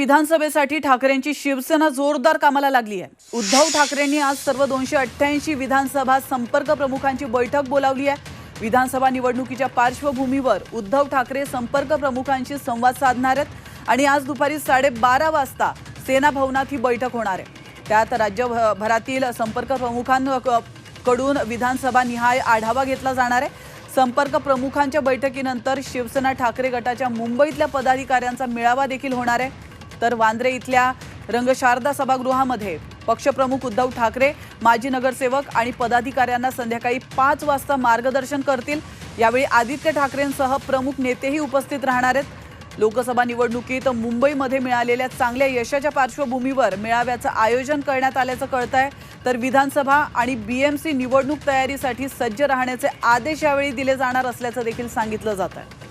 विधानसभेसाठी ठाकरेंची शिवसेना जोरदार कामाला लागली आहे. उद्धव ठाकरेंनी आज सर्व दोनशे अठ्ठ्याऐंशी विधानसभा संपर्क प्रमुखांची बैठक बोलावली आहे. विधानसभा निवडणुकीच्या पार्श्वभूमीवर उद्धव ठाकरे संपर्क प्रमुखांशी संवाद साधणार आहेत आणि आज दुपारी साडेबारा वाजता सेना भवनात ही बैठक होणार आहे. त्यात राज्यभरातील संपर्क प्रमुखांकडून विधानसभा निहाय आढावा घेतला जाणार आहे. संपर्क प्रमुखांच्या बैठकीनंतर शिवसेना ठाकरे गटाच्या मुंबईतल्या पदाधिकाऱ्यांचा मेळावा देखील होणार आहे. तर वांद्रे इथल्या रंगशारदा सभागृहामध्ये पक्षप्रमुख उद्धव ठाकरे माजी नगरसेवक आणि पदाधिकाऱ्यांना संध्याकाळी पाच वाजता मार्गदर्शन करतील. यावेळी आदित्य ठाकरेंसह प्रमुख नेतेही उपस्थित राहणार आहेत. लोकसभा निवडणुकीत मुंबईमध्ये मिळालेल्या चांगल्या यशाच्या पार्श्वभूमीवर मेळाव्याचं आयोजन करण्यात आल्याचं कळत आहे तर विधानसभा आणि बीएमसी निवडणूक तयारीसाठी सज्ज राहण्याचे आदेश यावेळी दिले जाणार असल्याचं देखील सांगितलं जात आहे